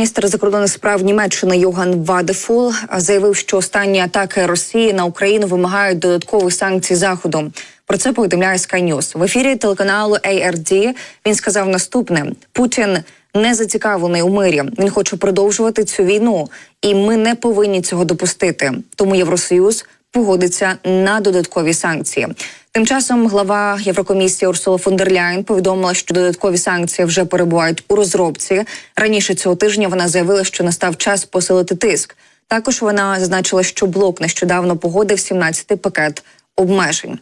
Міністр закордонних справ Німеччини Йоган Вадефул заявив, що останні атаки Росії на Україну вимагають додаткових санкцій заходу. Про це повідомляє Sky News. в ефірі телеканалу ARD Він сказав наступне: Путін не зацікавлений у мирі. Він хоче продовжувати цю війну, і ми не повинні цього допустити. Тому Євросоюз погодиться на додаткові санкції. Тим часом глава Єврокомісії Урсула фон дер Ляйн повідомила, що додаткові санкції вже перебувають у розробці. Раніше цього тижня вона заявила, що настав час посилити тиск. Також вона зазначила, що блок нещодавно погодив 17-й пакет обмежень.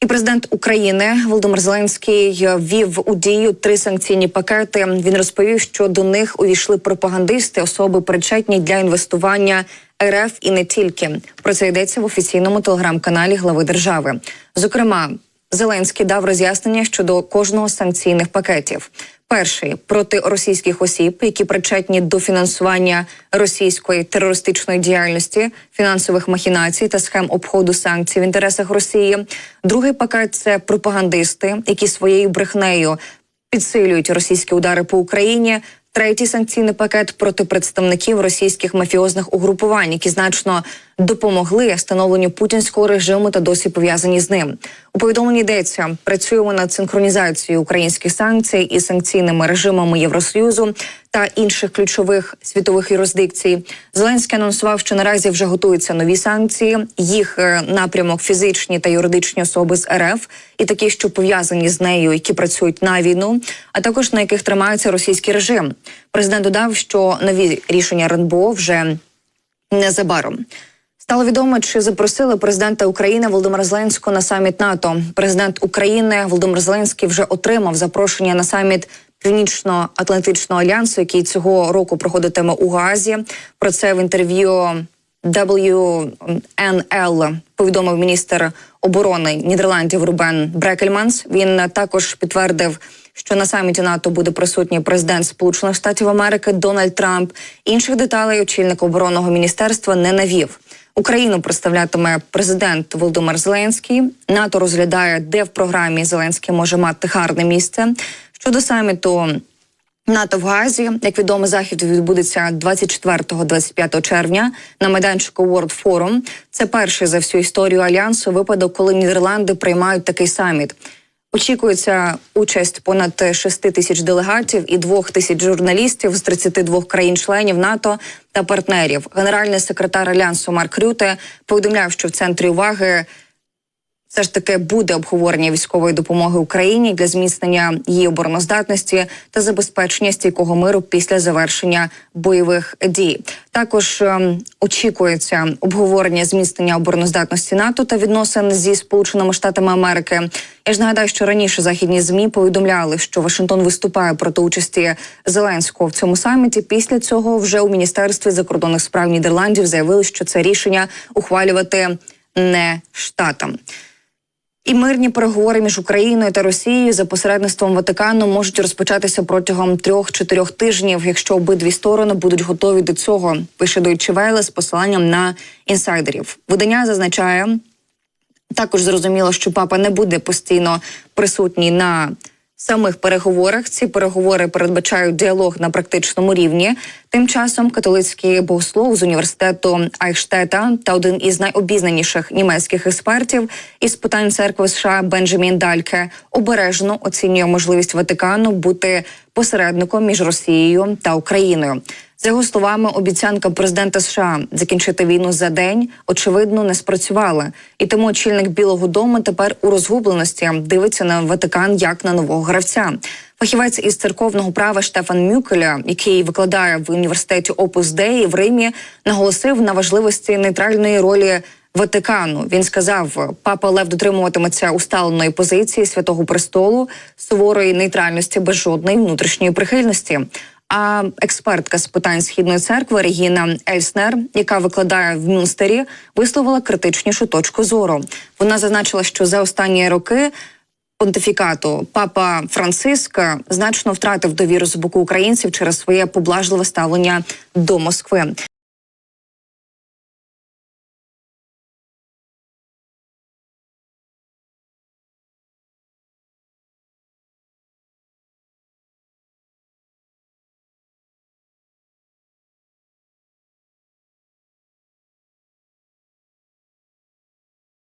І президент України Володимир Зеленський ввів у дію три санкційні пакети. Він розповів, що до них увійшли пропагандисти, особи причетні для інвестування РФ і не тільки. Про це йдеться в офіційному телеграм-каналі глави держави. Зокрема, Зеленський дав роз'яснення щодо кожного з санкційних пакетів. Перший проти російських осіб, які причетні до фінансування російської терористичної діяльності, фінансових махінацій та схем обходу санкцій в інтересах Росії. Другий пакет це пропагандисти, які своєю брехнею підсилюють російські удари по Україні. Третій санкційний пакет проти представників російських мафіозних угрупувань, які значно допомогли встановленню путінського режиму та досі пов'язані з ним. У повідомленні йдеться працюємо над синхронізацією українських санкцій і санкційними режимами Євросоюзу та інших ключових світових юрисдикцій. Зеленський анонсував, що наразі вже готуються нові санкції. Їх е, напрямок фізичні та юридичні особи з РФ і такі, що пов'язані з нею, які працюють на війну, а також на яких тримається російський режим. Президент додав, що нові рішення РНБО вже незабаром. Стало відомо, чи запросили президента України Володимира Зеленського на саміт НАТО. Президент України Володимир Зеленський вже отримав запрошення на саміт Північно-Атлантичного альянсу, який цього року проходитиме у Гаазі. Про це в інтерв'ю WNL повідомив міністр оборони Нідерландів Рубен Брекельманс. Він також підтвердив. Що на саміті НАТО буде присутній президент Сполучених Штатів Америки Дональд Трамп. Інших деталей очільник оборонного міністерства не навів. Україну представлятиме президент Володимир Зеленський. НАТО розглядає, де в програмі Зеленський може мати гарне місце. Щодо саміту НАТО в Газі, як відомо, захід відбудеться 24-25 червня на майданчику World Forum. Це перший за всю історію альянсу випадок, коли Нідерланди приймають такий саміт. Очікується участь понад 6 тисяч делегатів і 2 тисяч журналістів з 32 країн-членів НАТО та партнерів. Генеральний секретар альянсу Марк Рюте повідомляв, що в центрі уваги все ж таки буде обговорення військової допомоги Україні для зміцнення її обороноздатності та забезпечення стійкого миру після завершення бойових дій. Також ем, очікується обговорення зміцнення обороноздатності НАТО та відносин зі Сполученими Штатами Америки. Я ж нагадаю, що раніше західні змі повідомляли, що Вашингтон виступає проти участі Зеленського в цьому саміті. Після цього вже у міністерстві закордонних справ Нідерландів заявили, що це рішення ухвалювати не штатам. І мирні переговори між Україною та Росією за посередництвом Ватикану можуть розпочатися протягом трьох-чотирьох тижнів, якщо обидві сторони будуть готові до цього. Пише Deutsche Welle з посиланням на інсайдерів. Видання зазначає також зрозуміло, що папа не буде постійно присутній на самих переговорах. Ці переговори передбачають діалог на практичному рівні. Тим часом католицький богослов з університету Айхштета та один із найобізнаніших німецьких експертів із питань церкви США Бенджамін Дальке обережно оцінює можливість Ватикану бути посередником між Росією та Україною. За його словами, обіцянка президента США закінчити війну за день очевидно не спрацювала, і тому очільник Білого Дому тепер у розгубленості дивиться на Ватикан як на нового гравця. Фахівець із церковного права Штефан Мюкеля, який викладає в університеті Опус Деї в Римі, наголосив на важливості нейтральної ролі. Ватикану він сказав, папа Лев дотримуватиметься усталеної позиції святого престолу, суворої нейтральності без жодної внутрішньої прихильності. А експертка з питань східної церкви Регіна Ельснер, яка викладає в Мюнстері, висловила критичнішу точку зору. Вона зазначила, що за останні роки. Понтифікату папа Франциск значно втратив довіру з боку українців через своє поблажливе ставлення до Москви.